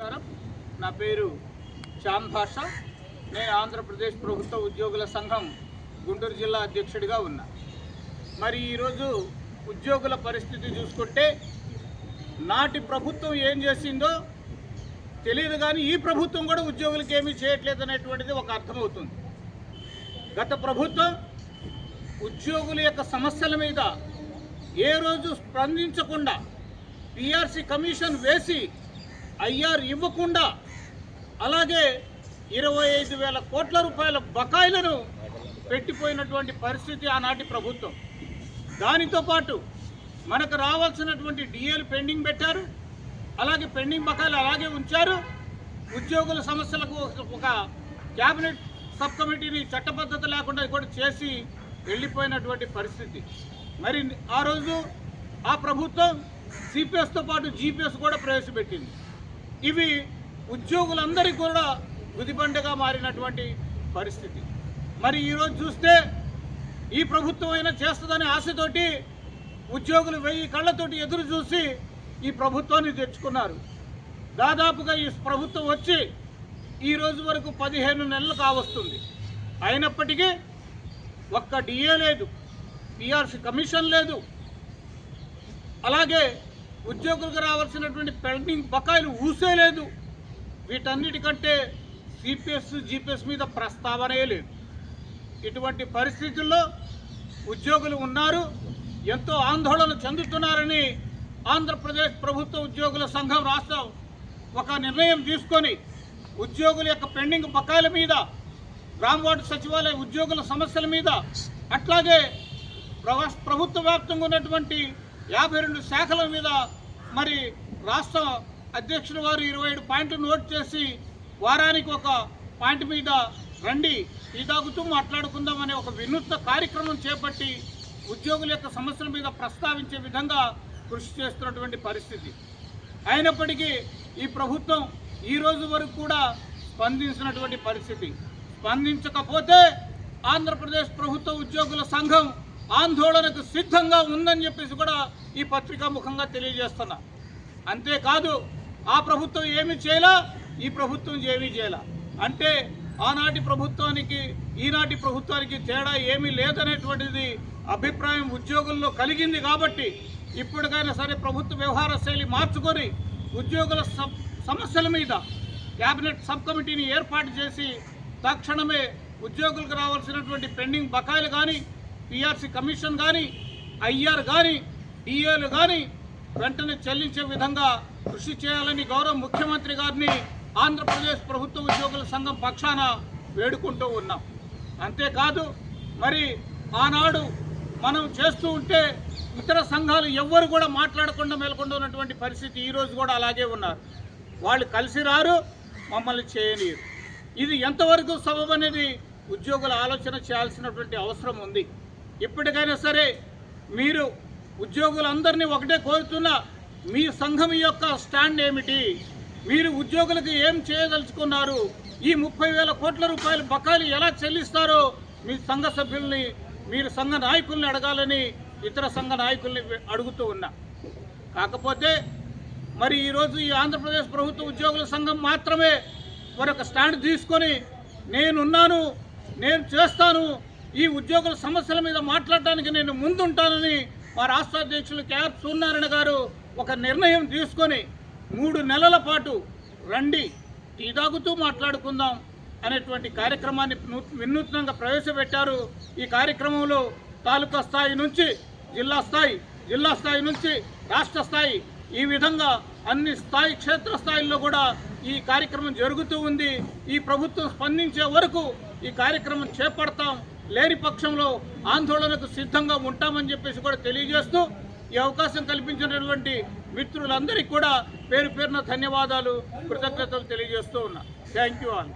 నమస్కారం. నా పేరు శ్యామ్ భాష. నేను ఆంధ్రప్రదేశ్ ప్రభుత్వ ఉద్యోగుల సంఘం గుంటూరు జిల్లా అధ్యక్షుడిగా ఉన్నా. మరి ఈరోజు ఉద్యోగుల పరిస్థితి చూసుకుంటే నాటి ప్రభుత్వం ఏం చేసిందో తెలియదు కానీ ఈ ప్రభుత్వం కూడా ఉద్యోగులకు ఏమీ చేయట్లేదు అనేటువంటిది ఒక అర్థమవుతుంది. గత ప్రభుత్వం ఉద్యోగుల యొక్క సమస్యల మీద ఏ రోజు స్పందించకుండా పిఆర్సీ కమిషన్ వేసి ఐఆర్ ఇవ్వకుండా అలాగే ఇరవై ఐదు వేల కోట్ల రూపాయల బకాయిలను పెట్టిపోయినటువంటి పరిస్థితి ఆనాటి ప్రభుత్వం. దానితో పాటు మనకు రావాల్సినటువంటి డిఏలు పెండింగ్ పెట్టారు. అలాగే పెండింగ్ బకాయిలు అలాగే ఉంచారు. ఉద్యోగుల సమస్యలకు ఒక క్యాబినెట్ సబ్ కమిటీని చట్టబద్ధత లేకుండా కూడా చేసి వెళ్ళిపోయినటువంటి పరిస్థితి. మరి ఆ రోజు ఆ ప్రభుత్వం సిపిఎస్తో పాటు జీపీఎస్ కూడా ప్రవేశపెట్టింది. ఇవి ఉద్యోగులందరికీ కూడా గుదిబండగా మారినటువంటి పరిస్థితి. మరి ఈరోజు చూస్తే ఈ ప్రభుత్వం అయినా చేస్తుందనే ఆశతోటి ఉద్యోగులు వెయ్యి కళ్ళతోటి ఎదురు చూసి ఈ ప్రభుత్వాన్ని తెచ్చుకున్నారు. దాదాపుగా ఈ ప్రభుత్వం వచ్చి ఈ రోజు వరకు పదిహేను నెలలు కావస్తుంది. అయినప్పటికీ ఒక్క డిఏ లేదు పిఆర్సీ కమిషన్ లేదు. అలాగే ఉద్యోగులకు రావాల్సినటువంటి పెండింగ్ బకాయిలు ఊసే లేదు వీటన్నిటికంటే సిపిఎస్ జీపీఎస్ మీద ప్రస్తావనే లేదు. ఇటువంటి పరిస్థితుల్లో ఉద్యోగులు ఉన్నారు ఎంతో ఆందోళన చెందుతున్నారని ఆంధ్రప్రదేశ్ ప్రభుత్వ ఉద్యోగుల సంఘం రాష్ట్రం ఒక నిర్ణయం తీసుకొని ఉద్యోగుల యొక్క పెండింగ్ బకాయిల మీద గ్రామ వార్డు సచివాలయ ఉద్యోగుల సమస్యల మీద అట్లాగే ప్రభుత్వ వ్యాప్తంగా ఉన్నటువంటి యాభై రెండు శాఖల మీద మరి రాష్ట్ర అధ్యక్షుడు వారు ఇరవై ఏడు పాయింట్లు నోట్ చేసి వారానికి ఒక పాయింట్ మీద రండి ఈ తాగుతూ మాట్లాడుకుందాం అనే ఒక వినూత్న కార్యక్రమం చేపట్టి ఉద్యోగుల యొక్క సమస్యల మీద ప్రస్తావించే విధంగా కృషి చేస్తున్నటువంటి పరిస్థితి. అయినప్పటికీ ఈ ప్రభుత్వం ఈ రోజు వరకు కూడా స్పందించినటువంటి పరిస్థితి. స్పందించకపోతే ఆంధ్రప్రదేశ్ ప్రభుత్వ ఉద్యోగుల సంఘం ఆందోళనకు సిద్ధంగా ఉందని చెప్పేసి కూడా ఈ పత్రికా ముఖంగా తెలియజేస్తున్నా. అంతేకాదు ఆ ప్రభుత్వం ఏమి చేయలా ఈ ప్రభుత్వం ఏమీ చేయలా. అంటే ఆనాటి ప్రభుత్వానికి ఈనాటి ప్రభుత్వానికి తేడా ఏమీ లేదనేటువంటిది అభిప్రాయం ఉద్యోగుల్లో కలిగింది కాబట్టి ఇప్పటికైనా సరే ప్రభుత్వ వ్యవహార శైలి మార్చుకొని ఉద్యోగుల సమస్యల మీద కేబినెట్ సబ్ కమిటీని ఏర్పాటు చేసి తక్షణమే ఉద్యోగులకు రావాల్సినటువంటి పెండింగ్ బకాయిలు కానీ పిఆర్సీ కమిషన్ కానీ ఐఆర్ కానీ డిఏలు కానీ వెంటనే చెల్లించే విధంగా కృషి చేయాలని గౌరవ ముఖ్యమంత్రి గారిని ఆంధ్రప్రదేశ్ ప్రభుత్వ ఉద్యోగుల సంఘం పక్షాన వేడుకుంటూ ఉన్నాం. అంతేకాదు మరి ఆనాడు మనం చేస్తూ ఉంటే ఇతర సంఘాలు ఎవ్వరు కూడా మాట్లాడకుండా మేల్కొండ ఉన్నటువంటి పరిస్థితి ఈరోజు కూడా అలాగే ఉన్నారు. వాళ్ళు కలిసి రారు మమ్మల్ని చేయనీరు ఇది ఎంతవరకు సబబనేది అనేది ఉద్యోగుల ఆలోచన చేయాల్సినటువంటి అవసరం ఉంది. ఇప్పటికైనా సరే మీరు ఉద్యోగులందరినీ ఒకటే కోరుతున్నా మీ సంఘం యొక్క స్టాండ్ ఏమిటి? మీరు ఉద్యోగులకు ఏం చేయదలుచుకున్నారు? ఈ ముప్పై వేల కోట్ల రూపాయల బకాయిలు ఎలా చెల్లిస్తారో మీ సంఘ సభ్యుల్ని మీరు సంఘ నాయకుల్ని అడగాలని ఇతర సంఘ నాయకుల్ని అడుగుతూ ఉన్నా. కాకపోతే మరి ఈరోజు ఈ ఆంధ్రప్రదేశ్ ప్రభుత్వ ఉద్యోగుల సంఘం మాత్రమే మరొక స్టాండ్ తీసుకొని నేనున్నాను నేను చేస్తాను ఈ ఉద్యోగుల సమస్యల మీద మాట్లాడడానికి నేను ముందుంటానని మా రాష్ట్ర అధ్యక్షులు కేఆర్ సూర్యనారాయణ గారు ఒక నిర్ణయం తీసుకొని మూడు నెలల పాటు రండి టీ తాగుతూ మాట్లాడుకుందాం అనేటువంటి కార్యక్రమాన్ని వినూత్నంగా ప్రవేశపెట్టారు. ఈ కార్యక్రమంలో తాలూకా స్థాయి నుంచి జిల్లా స్థాయి జిల్లా స్థాయి నుంచి రాష్ట్ర స్థాయి ఈ విధంగా అన్ని స్థాయి క్షేత్ర స్థాయిల్లో కూడా ఈ కార్యక్రమం జరుగుతూ ఉంది. ఈ ప్రభుత్వం స్పందించే వరకు ఈ కార్యక్రమం చేపడతాం. లేని పక్షంలో ఆందోళనకు సిద్ధంగా ఉంటామని చెప్పేసి కూడా తెలియజేస్తూ ఈ అవకాశం కల్పించినటువంటి మిత్రులందరికీ కూడా పేరు పేరున ధన్యవాదాలు కృతజ్ఞతలు తెలియజేస్తూ ఉన్నా. Thank you all